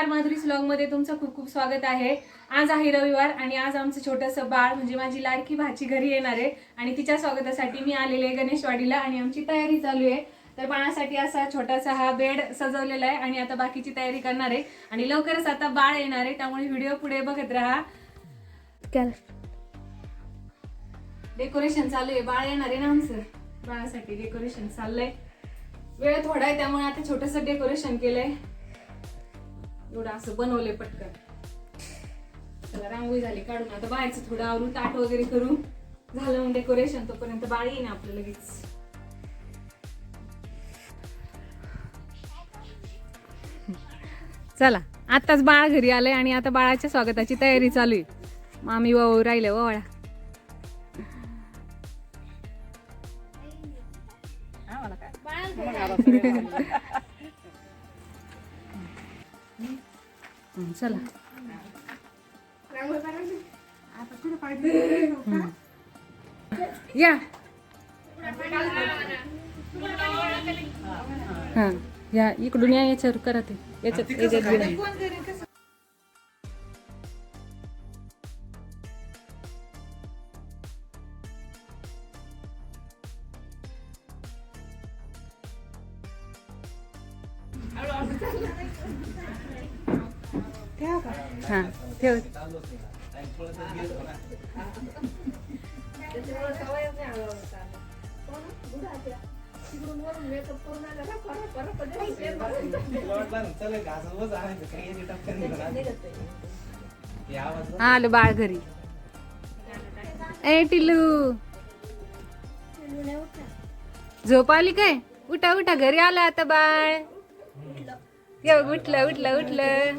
नमस्कार माधुरीस ब्लॉगमध्ये तुमचं खूप खूप स्वागत आहे. आज आहे रविवार आणि आज आमचं छोटंसं बाळ म्हणजे माझी लाडकी भाची घरी येणार आहे आणि तिच्या स्वागतासाठी मी आलेले आहे गणेशवाडीला आणि आमची तयारी चालू आहे. तर बाळासाठी असा छोटासा हा बेड सजवलेला आहे आणि आता बाकीची तयारी करणार आहे. आणि लवकरच आता बाळ येणार आहे त्यामुळे व्हिडिओ पुढे बघत राहा. डेकोरेशन चालू आहे. बाळ येणार आहे ना आमचं? बाळासाठी डेकोरेशन चाललंय. वेळ थोडा आहे त्यामुळे आता छोटस डेकोरेशन केलंय. एवढं असं बनवलंय पटकन. चला रांगोळी झाली काढून. आता बाहेरचं थोडं आवरून ताट वगैरे करू झालं डेकोरेशन तोपर्यंत बाळ येईन आपलं लगेच. चला आताच बाळ घरी आलंय आणि आता बाळाच्या स्वागताची तयारी चालू आहे. मामी वाऊ राहिले वावळा हं, चला हं. या हा या इकडून या याच्यावर करा ते याच्यात याच्यात बिना. हा ठेव. आलो आलं बाळ घरी. ए टिल्लू झोप आली काय? उठा उठा घरी आला आता बाळ. उठलं उठलं उठलं उठलं.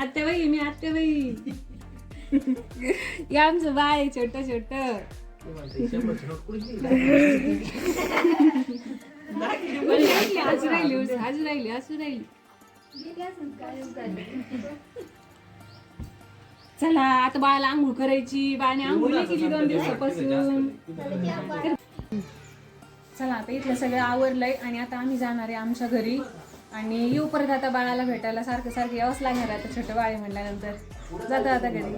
आत्याबाई मी आत्याबाई या आमचं बाळ आहे छोट छोट. हसू राहिली उठ, हसू राहिली हसू राहिली. चला आता बाळाला आंघोळ करायची. बाळाने आंघोळ नाही केली दोन दिवसापासून. चला आता इथलं सगळं आवरलंय आणि आता आम्ही जाणार आहे आमच्या घरी. आणि येऊ परत आता बाळाला भेटायला. सारखं सारखं यावंच लागणार आता छोटं बाळ आहे जाता आता घरी.